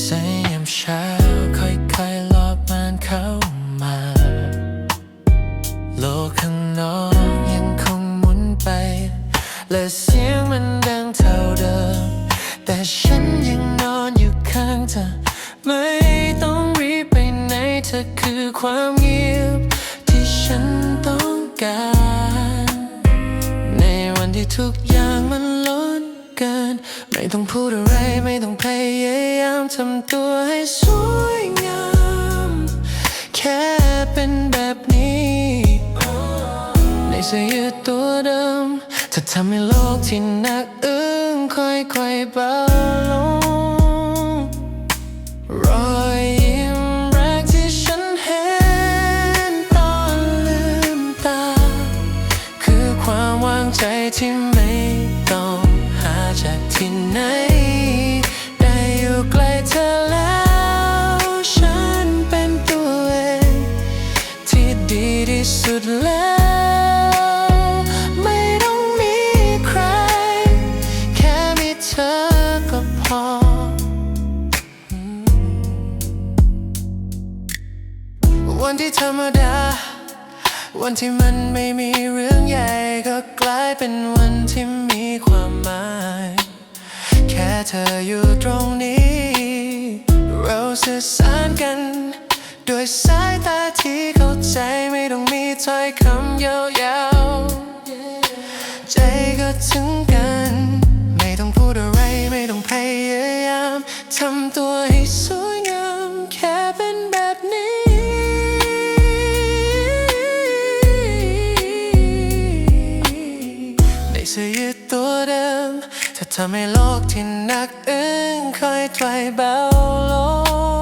สยามเช้าค่อยๆลอบมันเข้ามา โลกข้างนอกยังคงหมุนไป และเสียงมันดังเท่าเดิม แต่ฉันยังนอนอยู่ข้างเธอ ไม่ต้องรีบไปไหนเธอคือความเงียบ ที่ฉันต้องการ ในวันที่ทุกอย่างมันล้นเกิน ไม่ต้องพูดอะไรไม่ต้องเพย ทำตัวให้สวยงาม แค่เป็นแบบนี้ ในเสื้อยืดตัวเดิมจะทำให้โลกที่หนักอึ้งค่อยๆเบาลงรอยยิ้มแรกที่ฉันเห็นตอนลืมตา คือความวางใจที่ไม่ต้องหาจากที่ไหน สุดแล้ว ไม่ต้องมีใคร แค่มีเธอก็พอ วันที่ธรรมดา วันที่มันไม่มีเรื่องใหญ่ ก็กลายเป็นวันที่มีความหมาย แค่เธออยู่ตรงนี้ เราสื่อสารกัน ด้วยสายตาที่เข้าใจไม่ต้องมีถ้อยคำยาวๆ ใจก็ถึงกัน ไม่ต้องพูดอะไรไม่ต้องพยายามทำตัวให้สวยงามแค่เป็นแบบนี้ ในเสื้อยืดตัวเดิมเธอทำให้โลกที่หนักอึ้งค่อยถอยเบาลง